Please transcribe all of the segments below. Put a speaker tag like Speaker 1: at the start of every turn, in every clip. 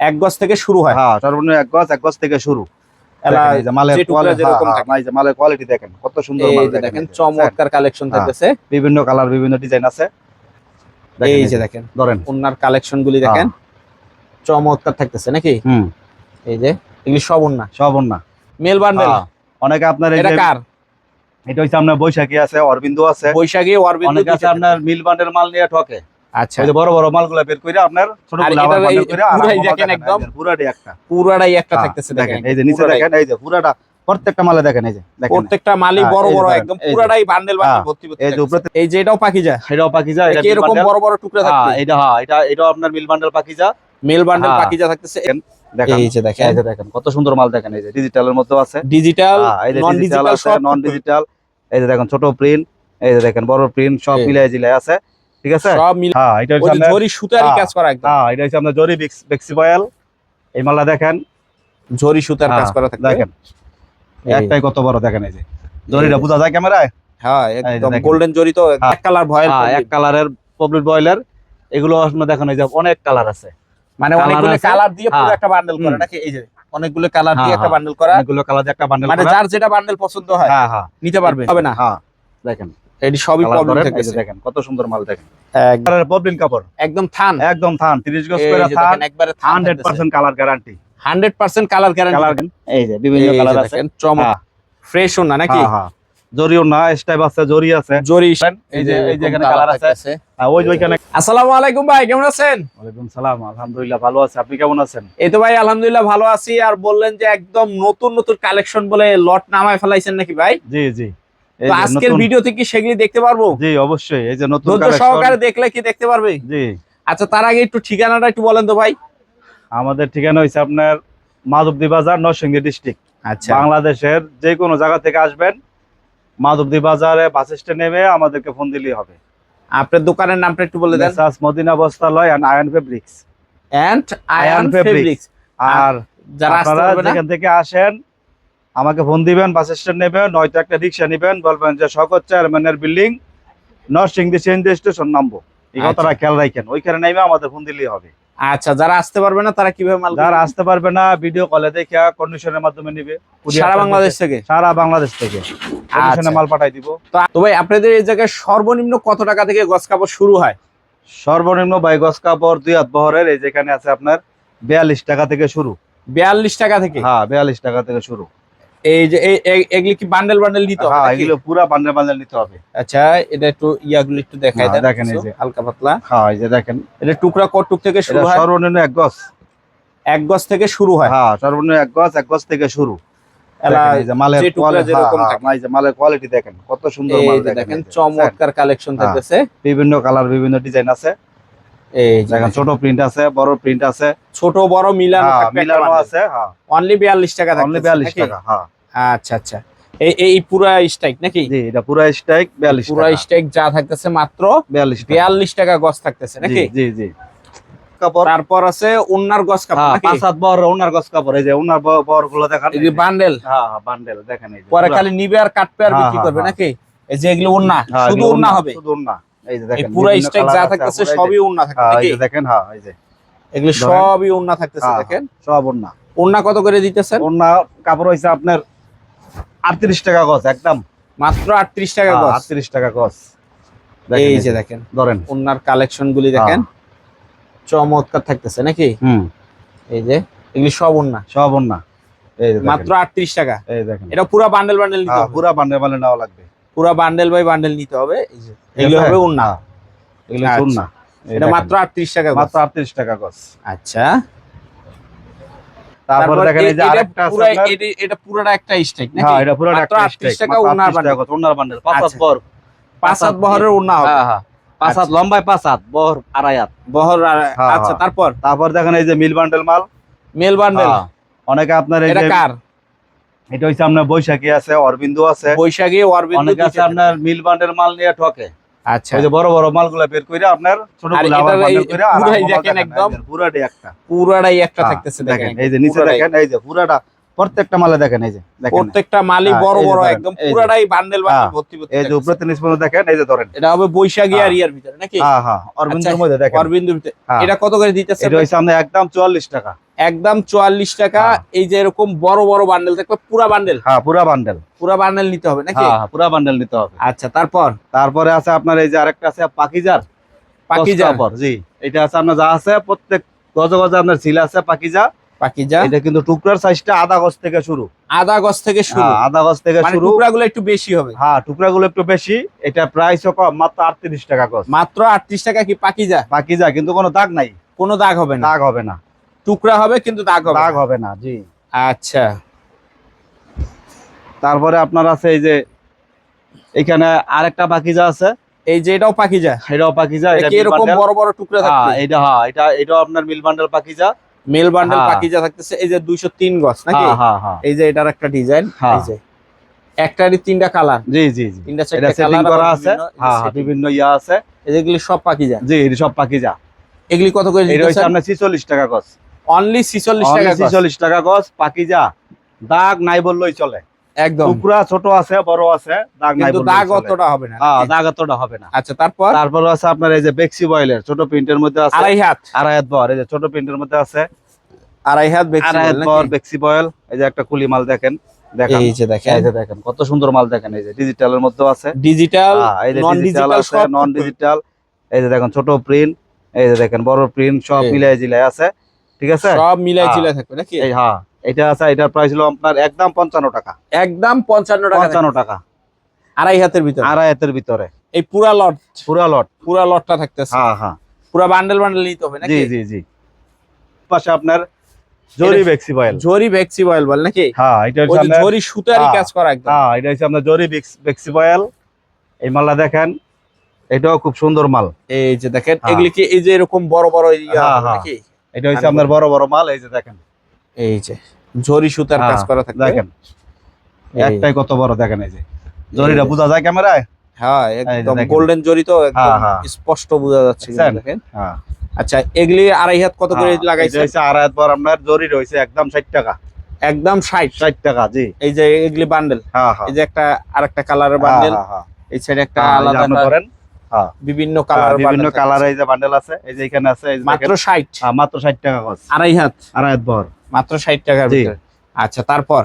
Speaker 1: এক গজ থেকে শুরু হয়।
Speaker 2: হ্যাঁ সর্বনিম্ন এক গজ এক গজ থেকে শুরু। মালের কোয়ালিটি
Speaker 1: যেরকম থাকে।
Speaker 2: এই যে মালের কোয়ালিটি দেখেন কত সুন্দর
Speaker 1: এই
Speaker 2: মাল
Speaker 1: যে
Speaker 2: দেখেন
Speaker 1: দেখেন।
Speaker 2: এই যে,
Speaker 1: চমৎকার কালেকশন
Speaker 2: হ্যাঁ।
Speaker 1: থাকতেছে।
Speaker 2: বিভিন্ন কালার বিভিন্ন ডিজাইন আছে।
Speaker 1: এই
Speaker 2: এই
Speaker 1: যে
Speaker 2: যে,
Speaker 1: দেখেন
Speaker 2: ধরেন।
Speaker 1: ওনার কালেকশন গুলি দেখেন চমৎকার থাকতেছে নাকি?
Speaker 2: হুম।
Speaker 1: এই যে এগুলি সব ওন্না
Speaker 2: সব না
Speaker 1: মেল বান্ডেল।
Speaker 2: অনেকে আপনার
Speaker 1: এটা কার?
Speaker 2: এটা হচ্ছে আপনার বৈশাখী আছে অরবিন্দু আছে।
Speaker 1: বৈশাখী অরবিন্দ
Speaker 2: অনেকে আছে আপনার মিল বান্ডের মাল নিয়ে ঠকে।
Speaker 1: আচ্ছা
Speaker 2: যে বড় বড় মালগুলা বের করে আপনার ছোটগুলা আবার বান্ডেল
Speaker 1: এই
Speaker 2: আর
Speaker 1: দেখেন একদম।
Speaker 2: পুরাটাই একটা
Speaker 1: পুরাটাই একটা
Speaker 2: হ্যাঁ,
Speaker 1: থাকতেছে
Speaker 2: দেখেন এই যে নিচে দেখেন এই যে পুরাটা প্রত্যেকটা মালে দেখেন এই যে দেখেন
Speaker 1: প্রত্যেকটা মালই
Speaker 2: হ্যাঁ,
Speaker 1: বড় বড় একদম পুরাটাই বান্ডেল বান্ডেল
Speaker 2: হ্যাঁ,
Speaker 1: ভর্তি
Speaker 2: এই যে উপরে
Speaker 1: এই যে এটাও
Speaker 2: এটাও পাকিজা এটা
Speaker 1: এরকম বড় বড় টুকরা
Speaker 2: হ্যাঁ এটা হ্যাঁ এটা এটাও আপনার mill bundle Pakiza
Speaker 1: mill bundle
Speaker 2: হ্যাঁ।
Speaker 1: পাখিজা থাকতেছে
Speaker 2: দেখেন
Speaker 1: এই যে দেখেন
Speaker 2: এই যে দেখেন কত সুন্দর মাল দেখেন এই যে ডিজিটালের মধ্যে আছে
Speaker 1: ডিজিটাল
Speaker 2: হ্যাঁ, এই
Speaker 1: নন
Speaker 2: ডিজিটাল আছে নন ডিজিটাল এই যে দেখেন ছোট প্রিন্ট এই যে দেখেন বড় প্রিন্ট সব
Speaker 1: এই।
Speaker 2: মিলাই জিলাই আছে ঠিক আছে?
Speaker 1: সব মিল
Speaker 2: হ্যাঁ এটা হচ্ছে আপনার-
Speaker 1: ঝরি সুতারই
Speaker 2: হ্যাঁ,
Speaker 1: কাজ করা একদম।
Speaker 2: হ্যাঁ এটা হচ্ছে আপনার জরি বেক্সিবয়েল। এই মালটা দেখেন।
Speaker 1: ঝরি সুতার কাজ
Speaker 2: হ্যাঁ,
Speaker 1: করা থাকবে।
Speaker 2: দেখেন। একটাই কত বড় দেখেন এই যে। জরিটা বোঝা যায় ক্যামেরায়?
Speaker 1: হ্যাঁ একদম গোল্ডেন জরি তো
Speaker 2: হ্যাঁ।
Speaker 1: এক কালার ভয়েল
Speaker 2: হ্যাঁ, এক কালারের পবলিক বয়লার এগুলো আপনার দেখেন এই যে অনেক কালার আছে।
Speaker 1: মানে অনেকগুলো কালার দিয়ে পুরো। একটা বান্ডেল করে নাকি? এই যে অনেকগুলো কালার দিয়ে একটা। বান্ডেল করা।
Speaker 2: অনেকগুলো কালার দিয়ে একটা বান্ডেল
Speaker 1: মানে যার যেটা বান্ডেল পছন্দ হয়
Speaker 2: হ্যাঁ হ্যাঁ।
Speaker 1: নিতে পারবে। হবে না।
Speaker 2: হ্যাঁ। দেখেন।
Speaker 1: এটি সবই প্রবলেম
Speaker 2: যে দেখেন কত সুন্দর মাল দেখেন। কালারের পবলিন কাপড়।
Speaker 1: একদম থান।
Speaker 2: একদম থান 30 গজ করে থান
Speaker 1: একবারে থান
Speaker 2: 100% কালার গ্যারান্টি
Speaker 1: 100% কালার গ্যারান্টি
Speaker 2: এই যে বিভিন্ন কালার আছে।
Speaker 1: চমক ফ্রেশ না নাকি?
Speaker 2: হ্যাঁ। জরিও না স্টাইপ আছে জরি আছে।
Speaker 1: জরি
Speaker 2: এই যে এই যে এখানে কালার আছে। হ্যাঁ, ওই ওইখানে
Speaker 1: আসসালামু আলাইকুম ভাই কেমন আছেন?
Speaker 2: ওয়ালাইকুম সালাম আলহামদুলিল্লাহ ভালো আছে। আপনি কেমন আছেন?
Speaker 1: এই তো ভাই আলহামদুলিল্লাহ ভালো আছি। আর বললেন যে একদম নতুন নতুন কালেকশন বলে লট নামায় ফেলাইছেন নাকি ভাই?
Speaker 2: জি জি।
Speaker 1: আজকের ভিডিওতে কি সেগুলি দেখতে পারব?
Speaker 2: জি অবশ্যই। এই যে নতুন
Speaker 1: সহকারে দেখলে কি দেখতে পারবে?
Speaker 2: জি।
Speaker 1: আচ্ছা তার আগে একটু ঠিকানাটা একটু বলেন তো ভাই।
Speaker 2: আমাদের ঠিকানা হয়েছে আপনার মাধবদী বাজার নরসিংদী ডিস্ট্রিক্ট
Speaker 1: আচ্ছা।
Speaker 2: বাংলাদেশের যে কোনো জায়গা থেকে আসবেন মাধবদী বাজারে বাস স্ট্যান্ড নেমে আমাদেরকে ফোন দিলেই হবে।
Speaker 1: আপনার দোকানের নামটা একটু বলে দেন।
Speaker 2: Messrs Madina Bastralaya and Ayan fabrics
Speaker 1: and Ayan. Fabrics
Speaker 2: আর
Speaker 1: যারা
Speaker 2: আপনারা যেখান থেকে আসেন আমাকে ফোন দিবেন বাস স্ট্যান্ড নেবেন নয়তো একটা রিক্সা নেবেন বলবেন যে শকত চেয়ারম্যানের বিল্ডিং নরসিংদী সিএনজি স্টেশন নামবো। এই
Speaker 1: আচ্ছা।
Speaker 2: কথাটা খেয়াল রাখেন ওইখানে নেমে আমাদের ফোন দিলেই হবে।
Speaker 1: আচ্ছা যারা আসতে পারবে না তারা কীভাবে মাল
Speaker 2: যারা আসতে পারবে না ভিডিও কলে দেখে কন্ডিশনের মাধ্যমে নিবে।
Speaker 1: সারা বাংলাদেশ থেকে?
Speaker 2: সারা বাংলাদেশ থেকে। কন্ডিশনে
Speaker 1: আচ্ছা।
Speaker 2: মাল পাঠাই দিব।
Speaker 1: তো ভাই আপনাদের এই জায়গায় সর্বনিম্ন কত টাকা থেকে গছ কাপড় শুরু হয়?
Speaker 2: সর্বনিম্ন বাইগস কাপড় দুই হাত বহরের এই যেখানে আছে আপনার বিয়াল্লিশ টাকা থেকে শুরু।
Speaker 1: বিয়াল্লিশ টাকা থেকে?
Speaker 2: হ্যাঁ বিয়াল্লিশ টাকা থেকে শুরু।
Speaker 1: এই যে এগুলি কি বান্ডেল বান্ডেল নিতে হবে
Speaker 2: হ্যাঁ এগুলো পুরা বান্ডেল বান্ডেল নিতে হবে।
Speaker 1: আচ্ছা এটা একটু ইয়াগুলো একটু দেখাই
Speaker 2: হ্যাঁ,
Speaker 1: দেন
Speaker 2: দেখেন এই যে।
Speaker 1: হালকা পাতলা।
Speaker 2: হ্যাঁ এই যে দেখেন।
Speaker 1: এটা টুকরা কটুক থেকে শুরু হয়?
Speaker 2: সর্বনিম্ন এক গজ।
Speaker 1: এক গজ থেকে শুরু হয়?
Speaker 2: হ্যাঁ সর্বনিম্ন এক গজ এক গজ থেকে শুরু। মালের
Speaker 1: যেরকম
Speaker 2: হ্যাঁ। হ্যাঁ, মালের কোয়ালিটি দেখেন কত সুন্দর মাল দেখেন।
Speaker 1: চমৎকার কালেকশন। থাকতেছে।
Speaker 2: বিভিন্ন কালার বিভিন্ন ডিজাইন আছে।
Speaker 1: এই
Speaker 2: দেখেন ছোট প্রিন্ট আছে বড় প্রিন্ট আছে।
Speaker 1: ছোট বড় মিলানো
Speaker 2: হ্যাঁ, মিলানো আছে হ্যাঁ।
Speaker 1: অনলি 42 টাকা
Speaker 2: অনলি
Speaker 1: থাকবে
Speaker 2: বিয়াল্লিশ টাকা হ্যাঁ।
Speaker 1: আচ্ছা আচ্ছা। এই এই পুরা স্ট্রাইক নাকি?
Speaker 2: জি এটা পুরো স্ট্রাইক বিয়াল্লিশ
Speaker 1: পুরা স্ট্রাইক যা থাকতেছে মাত্র
Speaker 2: বিয়াল্লিশ টাকা।
Speaker 1: 42 টাকা গজ থাকতেছে নাকি?
Speaker 2: জি জি। কাপড়?
Speaker 1: তারপর আছে ওন্নার গজ কাপড়
Speaker 2: হ্যাঁ পাঁচ ওনার গছ কাপড় এই যে ওনারগুলো দেখান।
Speaker 1: এই যে বান্ডেল
Speaker 2: হ্যাঁ বান্ডেল দেখেন এই
Speaker 1: পরে খালি নিবে আর কাটবে আর বিক্রি করবে। নাকি? এই যে এগুলো
Speaker 2: হ্যাঁ,
Speaker 1: শুধু ওন্না হবে?
Speaker 2: শুধু এই
Speaker 1: পুরা যা থাকতেছে সবই ওন্না থাকবে
Speaker 2: হ্যাঁ, দেখেন হ্যাঁ এই যে।
Speaker 1: এগুলো সবই ওন্না থাকতেছে
Speaker 2: হ্যাঁ,
Speaker 1: দেখেন?
Speaker 2: সব ওন্না
Speaker 1: ওন্না কত করে দিতেছেন?
Speaker 2: ওন্না কাপড় হইছে আপনার 38 টাকা গজ একদম।
Speaker 1: মাত্র 38 টাকা গজ?
Speaker 2: 38 টাকা গজ।
Speaker 1: এই যে দেখেন
Speaker 2: ধরেন।
Speaker 1: ওন্নার কালেকশন গুলি দেখেন। চমৎকার থাকতেছে নাকি?
Speaker 2: হুম।
Speaker 1: এই যে এগুলি সব ওন্না
Speaker 2: সব ওন্না যে
Speaker 1: মাত্র 38 টাকা?
Speaker 2: এই দেখেন।
Speaker 1: এটা পুরো বান্ডেল বান্ডেল নিতে
Speaker 2: পুরা বান্ডেল বান্ডেল নেওয়া লাগবে।
Speaker 1: পুরো বান্ডেল বাই বান্ডেল নিতে হবে। এগুলো হবে
Speaker 2: হ্যাঁ, এগুলো
Speaker 1: আচ্ছা।
Speaker 2: ওন্না এই
Speaker 1: এটা মাত্র 38 টাকা
Speaker 2: মাত্র 38 টাকা গজ
Speaker 1: আচ্ছা।
Speaker 2: তারপর দেখেন এই যে আরেকটা
Speaker 1: পুরা- এটা- এটা পুরোটা একটা স্ট্রাইক নাকি?
Speaker 2: হ্যাঁ এটা একটা স্টেক
Speaker 1: টাকা
Speaker 2: মাত্র
Speaker 1: ওনার
Speaker 2: 38 টাকা ওনার বান্ডেল হাত
Speaker 1: আচ্ছা। হাত বহরের ওন্না হবে।
Speaker 2: হ্যাঁ হ্যাঁ। হাত লম্বায় পাঁচ হাত বহর আড়াই হাত।
Speaker 1: বহর
Speaker 2: হ্যাঁ,
Speaker 1: আচ্ছা
Speaker 2: হ্যাঁ।
Speaker 1: তারপর?
Speaker 2: তারপর দেখেন এই যে মিল বান্ডেল মাল।
Speaker 1: মেল বান্ডেল
Speaker 2: অনেকে আপনার এই যে
Speaker 1: কার?
Speaker 2: এটা হচ্ছে আপনার বৈশাখী আছে অরবিন্দ আছে।
Speaker 1: বৈশাখী অরবিন্দ
Speaker 2: অনেকে আছে আপনার মিল বান্ডেল মাল নিয়ে ঠকে।
Speaker 1: আচ্ছা।
Speaker 2: ওই যে বড় বড় মালগুলা বের করে আপনার ছোটগুলা আবার বান্ডেল
Speaker 1: পুরাই দেখেন একদম।
Speaker 2: পুরাটাই একটা।
Speaker 1: পুরাটাই একটা
Speaker 2: হ্যাঁ,
Speaker 1: থাকতেছে
Speaker 2: দেখেন। এই যে নিচে দেখেন এই যে পুরাটা প্রত্যেকটা মালে দেখেন এই যে
Speaker 1: প্রত্যেকটা মালই
Speaker 2: হ্যাঁ,
Speaker 1: বড় বড় একদম পুরাটাই বান্ডেল বান্ডেল
Speaker 2: হ্যাঁ,
Speaker 1: ভর্তি ভর্তি
Speaker 2: এই যে উপরে পর্যন্ত দেখেন এই যে ধরেন।
Speaker 1: এটা হবে বৈশাখী আর। ইয়ার ভিতরে নাকি?
Speaker 2: হ্যাঁ হ্যাঁ অরবিন্দের
Speaker 1: আচ্ছা,
Speaker 2: মধ্যে দেখেন।
Speaker 1: অরবিন্দ ভিতরে। এটা কত করে দিতেছে
Speaker 2: এটা হচ্ছে আমাদের একদম চুয়াল্লিশ টাকা।
Speaker 1: একদম চুয়াল্লিশ টাকা।
Speaker 2: হ্যাঁ।
Speaker 1: এই যে এরকম বড় বড় বান্ডেল থাকবে পুরা বান্ডেল
Speaker 2: হ্যাঁ পুরা বান্ডেল
Speaker 1: পুরা বান্ডেল নিতে হবে নাকি?
Speaker 2: হ্যাঁ পুরা বান্ডেল নিতে হবে।
Speaker 1: আচ্ছা তারপর?
Speaker 2: তারপরে আছে আপনার এই যে আরেকটা আছে পাকিজার।
Speaker 1: পাকিজা
Speaker 2: কস্তাপর, জি। এটা আছে আপনার যা আছে প্রত্যেক গজে গজে আপনার ছিল আছে পাকিজা
Speaker 1: পাকিজা
Speaker 2: এটা কিন্তু টুকরার সাইজটা আধা গজ থেকে শুরু।
Speaker 1: আধা গজ থেকে শুরু।
Speaker 2: হ্যাঁ, আধা গজ থেকে শুরু।
Speaker 1: টুকরাগুলো একটু বেশি হবে।
Speaker 2: হ্যাঁ টুকরাগুলো একটু বেশি। এটা প্রাইসও কম মাত্র আটত্রিশ টাকা গজ।
Speaker 1: মাত্র আটত্রিশ টাকা কি পাকিজা
Speaker 2: পাকিজা কিন্তু কোনো দাগ নাই।
Speaker 1: কোনো দাগ হবে না।
Speaker 2: দাগ হবে না।
Speaker 1: টুকরা হবে কিন্তু দাগ হবে
Speaker 2: দাগ
Speaker 1: না।
Speaker 2: হবে না জি।
Speaker 1: আচ্ছা।
Speaker 2: তারপরে আপনার আছে এই যে এখানে আরেকটা পাকিজা আছে।
Speaker 1: এই যে এটাও পাকিজা?
Speaker 2: এটাও পাকিজা এটা
Speaker 1: এরকম বড় বড় টুকরা
Speaker 2: হ্যাঁ
Speaker 1: থাকবে
Speaker 2: এটা হ্যাঁ এটা এটাও আপনার mill bundle Pakiza.
Speaker 1: Mill bundle
Speaker 2: হ্যাঁ।
Speaker 1: পাকিজা থাকতেছে এই যে দুইশো তিন গজ নাকি?
Speaker 2: হ্যাঁ হ্যাঁ হ্যাঁ।
Speaker 1: এই যে এটার একটা ডিজাইন
Speaker 2: হ্যাঁ।
Speaker 1: এই যে। একটারই তিনটা কালার
Speaker 2: জি জি জি।
Speaker 1: তিনটা চারটা
Speaker 2: সেটিং
Speaker 1: কালার
Speaker 2: করা আছে। হ্যাঁ হ্যাঁ, বিভিন্ন ইয়া আছে।
Speaker 1: এগুলি সব পাকিজা?
Speaker 2: জি এটা সব পাকিজা।
Speaker 1: এগুলি কত করে
Speaker 2: এটা হচ্ছে আপনার ছিচল্লিশ টাকা গজ।
Speaker 1: অনলি 46 টাকা গজ।
Speaker 2: ছিচল্লিশ টাকা গজ পাকিজা দাগ নাই বললেই চলে।
Speaker 1: একদম।
Speaker 2: টুকরা ছোট আছে বড় আছে দাগ নাই
Speaker 1: কিন্তু দাগ অতটা হবে না।
Speaker 2: হ্যাঁ দাগ অতটা হবে না।
Speaker 1: আচ্ছা তারপর?
Speaker 2: তারপর আছে আপনার এই যে বেক্সি বয়েলের ছোট প্রিন্টের মধ্যে আছে।
Speaker 1: আড়াই হাত।
Speaker 2: আড়াই হাত বর এই যে ছোট প্রিন্টের মধ্যে আছে।
Speaker 1: আড়াই হাত বেশি
Speaker 2: আড়াই হাত বর বেক্সি বয়েল এই যে একটা কুলি মাল দেখেন দেখেন।
Speaker 1: এই যে দেখেন।
Speaker 2: এই যে দেখেন কত সুন্দর মাল দেখেন এই যে ডিজিটালের মধ্যেও আছে।
Speaker 1: ডিজিটাল নন
Speaker 2: ডিজিটাল আছে নন ডিজিটাল এই যে দেখেন ছোট প্রিন্ট এই যে দেখেন বড় প্রিন্ট সব। মিলাই জিলাই আছে। ঠিক আছে?
Speaker 1: সব মিলাই চিলাই থাকবে নাকি?
Speaker 2: এই হ্যাঁ। এটা আছে এটার প্রাইস হলো আপনার একদম পঞ্চান্ন টাকা।
Speaker 1: একদম 55 টাকা
Speaker 2: পঞ্চান্ন টাকা।
Speaker 1: আড়াই হাতের ভিতরে?
Speaker 2: আড়াই হাতের ভিতরে।
Speaker 1: এই পুরা লট
Speaker 2: পুরা লট
Speaker 1: পুরা লটটা থাকতেছে।
Speaker 2: হ্যাঁ হ্যাঁ।
Speaker 1: পুরা বান্ডেল বান্ডেল নিতে হবে নাকি?
Speaker 2: জি জি জি। পাশে আপনার জরি বেক্সি বয়েল
Speaker 1: জরি বেক্সি বয়েল বল নাকি?
Speaker 2: হ্যাঁ এটা হচ্ছে আপনার
Speaker 1: জরি সুতারি
Speaker 2: হ্যাঁ।
Speaker 1: কাজ করা একদম।
Speaker 2: হ্যাঁ এটা হচ্ছে আপনার জরি বেক্স- বয়েল এই মালটা দেখেন এটাও খুব সুন্দর মাল।
Speaker 1: এই যে দেখেন
Speaker 2: হ্যাঁ।
Speaker 1: এগুলি কি এই যে এরকম বড় বড় ইয়া
Speaker 2: হ্যাঁ, হ্যাঁ।
Speaker 1: নাকি
Speaker 2: এটা হচ্ছে আপনার বড় বড় মাল এই যে দেখেন।
Speaker 1: এই যে জরি সুতার কাজ
Speaker 2: হ্যাঁ,
Speaker 1: করা থাকবে।
Speaker 2: দেখেন। একটাই কত বড় দেখেন এই যে। জরিটা বোঝা যায় ক্যামেরায়?
Speaker 1: হ্যাঁ একদম গোল্ডেন জরি তো একদম
Speaker 2: হ্যাঁ, হ্যাঁ।
Speaker 1: স্পষ্ট বোঝা যাচ্ছে দেখেন?
Speaker 2: হ্যাঁ।
Speaker 1: আচ্ছা এগুলি আড়াই হাত কত করে লাগাইছে
Speaker 2: এটা হচ্ছে আড়াই হাত বড় আপনার জরি রয়েছে একদম ষাট টাকা।
Speaker 1: একদম 60
Speaker 2: ষাট টাকা জি।
Speaker 1: এই যে এগুলি বান্ডেল
Speaker 2: হ্যাঁ
Speaker 1: এই যে একটা আরেকটা কালারের বান্ডেল। এই সাইডে একটা
Speaker 2: এই যে
Speaker 1: আলাদা
Speaker 2: করেন
Speaker 1: বিভিন্ন
Speaker 2: হ্যাঁ,
Speaker 1: কালারের
Speaker 2: বিভিন্ন কালার এই যে বান্ডেল আছে এই যে এখানে আছে
Speaker 1: মাত্র
Speaker 2: দেখেন।
Speaker 1: 60
Speaker 2: হ্যাঁ, মাত্র ষাট টাকা গজ।
Speaker 1: আড়াই হাত।
Speaker 2: আড়াই হাত বড়
Speaker 1: মাত্র 60 টাকার ভিতরে। আচ্ছা তারপর?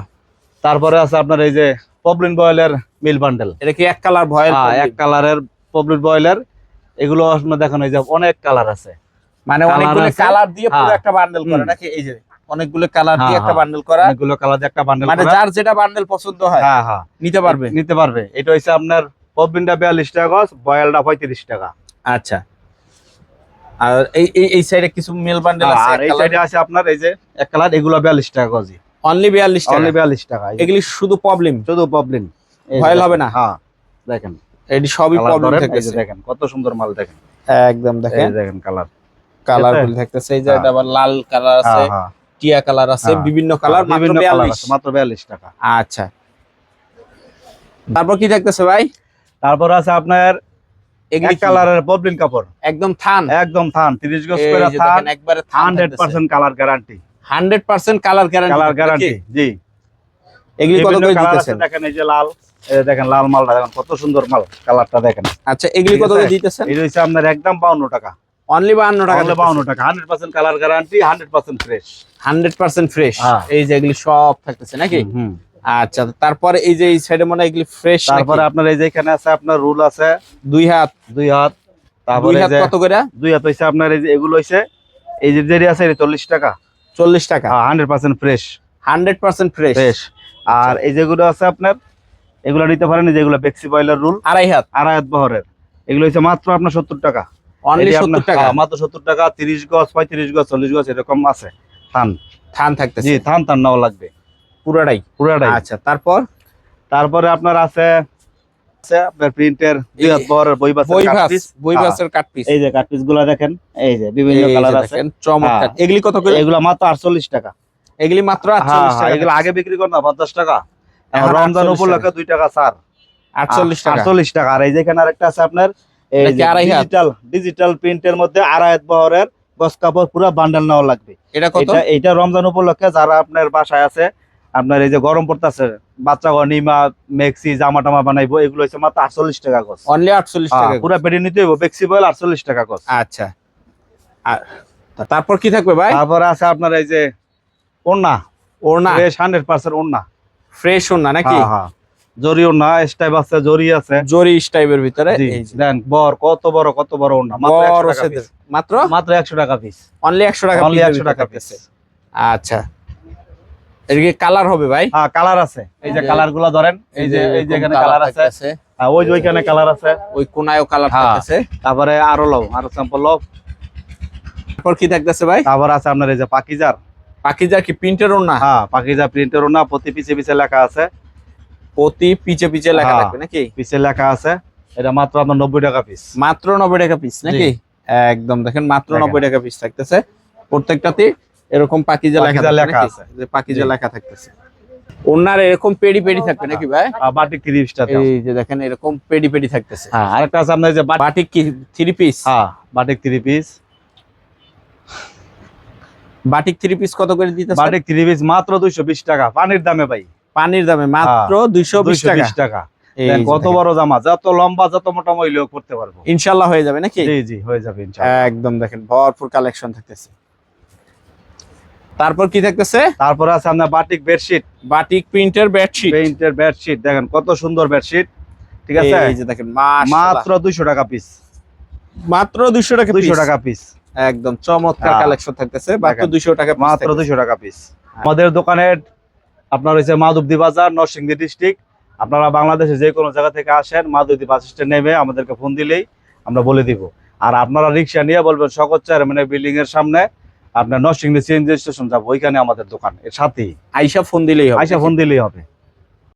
Speaker 2: তারপরে আছে আপনার এই যে পবলিন বয়েলের মিল বান্ডেল
Speaker 1: এটা কি এক কালার ভয়েল
Speaker 2: এক কালারের পবলিন বয়েলের এগুলো আপনার দেখেন এই যে অনেক কালার আছে।
Speaker 1: মানে অনেকগুলো কালার দিয়ে পুরো
Speaker 2: হ্যাঁ।
Speaker 1: একটা বান্ডেল করে নাকি এই যে অনেকগুলো কালার দিয়ে
Speaker 2: হ্যাঁ,
Speaker 1: একটা
Speaker 2: হ্যাঁ।
Speaker 1: বান্ডেল করা?
Speaker 2: অনেকগুলো কালার দিয়ে একটা বান্ডেল
Speaker 1: মানে যার যেটা বান্ডেল পছন্দ হয়
Speaker 2: হ্যাঁ হ্যাঁ।
Speaker 1: নিতে পারবে?
Speaker 2: নিতে পারবে। এটা হচ্ছে আপনার পবলিনটা বিয়াল্লিশ টাকা গজ বয়েলটা পঁয়ত্রিশ টাকা।
Speaker 1: আচ্ছা। আর এই এই সাইডে কিছু মেল বান্ডেল আছে?
Speaker 2: আর এই সাইডে আছে আপনার এই যে এক কালার এগুলো বিয়াল্লিশ টাকা গজি
Speaker 1: অনলি 42 টাকা?
Speaker 2: অনলি বিয়াল্লিশ টাকা এই
Speaker 1: এগুলি শুধু প্রবলেম
Speaker 2: শুধু এই
Speaker 1: ভয়েল। হবে না?
Speaker 2: হ্যাঁ দেখেন।
Speaker 1: এটি সবই প্রবলেম
Speaker 2: যে দেখেন কত সুন্দর মাল দেখেন।
Speaker 1: একদম দেখেন।
Speaker 2: দেখেন কালার
Speaker 1: কালার? গুলো থাকতেছে। এই যে
Speaker 2: হ্যাঁ।
Speaker 1: এটা আবার লাল কালার আছে
Speaker 2: হ্যাঁ হ্যাঁ।
Speaker 1: টিয়া কালার আছে। বিভিন্ন কালার মাত্র 42
Speaker 2: আছে মাত্র বিয়াল্লিশ টাকা।
Speaker 1: আচ্ছা। তারপর কি থাকতেছে ভাই?
Speaker 2: তারপর আছে আপনার কালারের কাপড়।
Speaker 1: একদম থান।
Speaker 2: একদম থান গজ করে
Speaker 1: একবারে
Speaker 2: colour guarantee
Speaker 1: 100% colour guarantee
Speaker 2: colour guarantee জি।
Speaker 1: এগুলি কত করে দিতেছেন?
Speaker 2: দেখেন এই যে লাল দেখেন লাল মালটা দেখেন কত সুন্দর মাল কালারটা দেখেন।
Speaker 1: আচ্ছা এগুলি
Speaker 2: ঠিক
Speaker 1: কত করে দিতেছেন?
Speaker 2: আপনার একদম বাউন্ন টাকা।
Speaker 1: অনলি 52 টাকা
Speaker 2: colour guarantee hundred percent fresh
Speaker 1: 100% fresh. এই যে এগুলি সব থাকতেছে নাকি?
Speaker 2: হুম।
Speaker 1: আচ্ছা তারপরে এই যে এই সাইডে মনে হয় ফ্রেশ
Speaker 2: তারপরে আপনার এই যে এখানে আছে আপনার রুল আছে।
Speaker 1: দুই হাত।
Speaker 2: দুই হাত। তারপরে
Speaker 1: কত করে?
Speaker 2: দুই হাত হইছে আপনার এই যে এগুলো হইছে এই যে যেটি আছে এটা চল্লিশ টাকা।
Speaker 1: 40 টাকা।
Speaker 2: Hundred percent fresh
Speaker 1: 100% fresh
Speaker 2: fresh আর এই যেগুলো আছে আপনার এগুলো নিতে পারেন যেগুলো বেক্সি বয়লার রুল
Speaker 1: আড়াই হাত।
Speaker 2: আড়াই হাত বহরের। এগুলো হচ্ছে মাত্র আপনার সত্তর টাকা।
Speaker 1: অনলি 70 টাকা।
Speaker 2: হ্যাঁ, মাত্র সত্তর টাকা তিরিশ গজ পঁয়ত্রিশ গজ চল্লিশ গজ এরকম আছে। থান।
Speaker 1: থান থাকতেছে।
Speaker 2: জি থান থান নাও লাগবে।
Speaker 1: পুরাটাই?
Speaker 2: পুরাটাই।
Speaker 1: আচ্ছা তারপর?
Speaker 2: তারপরে আপনার আছে আছে আপনার প্রিন্টের দুই হাত বহরের বই বাস
Speaker 1: বই ভাস কাট পিস
Speaker 2: এই যে কাট পিসগুলা দেখেন এই যে বিভিন্ন কালার আছে।
Speaker 1: চমৎকার।
Speaker 2: হ্যাঁ।
Speaker 1: এগুলি কত করে?
Speaker 2: এগুলা মাত্র আটচল্লিশ টাকা।
Speaker 1: এগুলি মাত্র
Speaker 2: হ্যাঁ,
Speaker 1: 48
Speaker 2: হ্যাঁ,
Speaker 1: টাকা।
Speaker 2: এগুলো আগে বিক্রি কর না টাকা।
Speaker 1: এখন
Speaker 2: রমজান উপলক্ষে টাকা
Speaker 1: 48 টাকা।
Speaker 2: আটচল্লিশ টাকা। আর এই আরেকটা আছে আপনার এই? ডিজিটাল ডিজিটাল প্রিন্টের মধ্যে আড়াই হাত বহরের গস কাপড় পুরো বান্ডেল নেওয়া লাগবে।
Speaker 1: এটা কত?
Speaker 2: এটা এটা রমজান উপলক্ষে যারা আপনার বাসায় আছে আপনার এই যে গরম পড়তেছে বাচ্চা নিমা মেক্সি জামা টামা বানাইবো এগুলো হচ্ছে মাত্র আটচল্লিশ টাকা গছ
Speaker 1: অনলি 48 টাকা
Speaker 2: পুরো পেটে নিতে হইব ফ্লেক্সিবল আটচল্লিশ টাকা গছ
Speaker 1: আচ্ছা। আর তারপর কি থাকবে ভাই?
Speaker 2: তারপরে আছে আপনার এই যে ওন্না
Speaker 1: ওড়না।
Speaker 2: ফ্রেশ হান্ড্রেড পার্সেন্ট ওন্না
Speaker 1: ফ্রেশ ওড়না নাকি?
Speaker 2: হ্যাঁ হ্যাঁ। জরি ওন্না স্টাইপ আছে জরি আছে।
Speaker 1: জরি টাইপের ভিতরে? এই
Speaker 2: দেন বর কত বড় কত বড় ওন্না মাত্র
Speaker 1: বড়
Speaker 2: 100 টাকা
Speaker 1: সেদের।
Speaker 2: piece।
Speaker 1: মাত্র?
Speaker 2: মাত্র একশো টাকা পিস
Speaker 1: অনলি একশো টাকা
Speaker 2: অনলি একশো টাকা পিস।
Speaker 1: আচ্ছা। এদিকে কালার হবে ভাই।
Speaker 2: হ্যাঁ কালার আছে। এই যে কালারগুলা ধরেন এই যে এই যে এখানে কালার আছে। হ্যাঁ, ওই যে ওইখানে কালার আছে।
Speaker 1: ওই কোনায়ও কালার
Speaker 2: হ্যাঁ।
Speaker 1: থাকতেছে।
Speaker 2: তারপরে আরও লও আরও স্যাম্পল লও।
Speaker 1: তারপর কি থাকতেছে ভাই?
Speaker 2: তারপর আছে আপনার এই যে পাকিজার।
Speaker 1: কি প্রিন্টের ওড়না
Speaker 2: হ্যাঁ পাকিজা প্রিন্টের না প্রতি পিছে পিছে লেখা আছে।
Speaker 1: প্রতি পিছে পিছে লেখা
Speaker 2: হ্যাঁ।
Speaker 1: থাকবে নাকি?
Speaker 2: পিছে লেখা আছে। এটা মাত্র আপনার নব্বই টাকা পিস
Speaker 1: মাত্র নব্বই টাকা পিস নাকি? একদম দেখেন মাত্র নব্বই টাকা পিস থাকতেছে। প্রত্যেকটাতে এরকম পাকিজা লেখা
Speaker 2: লেখা আছে।
Speaker 1: যে পাকিজা। লেখা থাকতেছে। ওনার এরকম পেডি পেডি থাকবে নাকি ভাই?
Speaker 2: বাটিক থ্রি পিসটা
Speaker 1: এই যে দেখেন এরকম পেডি পেডি থাকতেছে।
Speaker 2: হ্যাঁ আরেকটা আছে আপনার যে বাটিক
Speaker 1: থ্রি পিস
Speaker 2: হ্যাঁ batik three piece
Speaker 1: batik three piece কত করে দিতেছে?
Speaker 2: বাটিক থ্রি পিস মাত্র দুইশো বিশ টাকা পানির দামে ভাই।
Speaker 1: পানির দামে মাত্র দুইশো বিশ
Speaker 2: দুইশো
Speaker 1: টাকা
Speaker 2: বিশ টাকা।
Speaker 1: এই
Speaker 2: কত। বড় জামা যত লম্বা যত মোটা মহিলাও করতে পারব।
Speaker 1: ইনশাল্লাহ হয়ে যাবে নাকি?
Speaker 2: জি জি হয়ে যাবে ইনশাআল্লাহ।
Speaker 1: একদম দেখেন ভরপুর কালেকশন থাকতেছে। তারপর কি থাকতেছে
Speaker 2: তারপর আছে আপনার বাটিক বেডশিট।
Speaker 1: বাটিক প্রিন্টের বেডশিট।
Speaker 2: পেইন্টের বেডশিট দেখেন কত সুন্দর বেডশিট। ঠিক আছে?
Speaker 1: এই যে দেখেন মাত্র
Speaker 2: মাত্র দুইশো টাকা পিস
Speaker 1: মাত্র 200 টাকা
Speaker 2: দুইশো
Speaker 1: piece।
Speaker 2: টাকা পিস
Speaker 1: একদম চমৎকার
Speaker 2: হ্যাঁ।
Speaker 1: কালেকশন থাকতেছে। মাত্র 200 টাকা
Speaker 2: মাত্র
Speaker 1: থাকতেছে।
Speaker 2: দুইশো টাকা পিস আমাদের দোকানের আপনার হচ্ছে মাধবদী বাজার নরসিংদী ডিস্ট্রিক্ট আপনারা বাংলাদেশে যে কোনো জায়গা থেকে আসেন মাধবদী বাস স্ট্যান্ড নেমে আমাদেরকে ফোন দিলেই আমরা বলে দিব। আর আপনারা রিক্সা নিয়ে বলবেন সকত মানে বিল্ডিং এর সামনে। আপনার নরসিংদী সিএনজি স্টেশন যাব ওইখানে আমাদের দোকান এর সাথেই।
Speaker 1: আইসা ফোন দিলেই হবে।
Speaker 2: আইসা ফোন দিলেই হবে।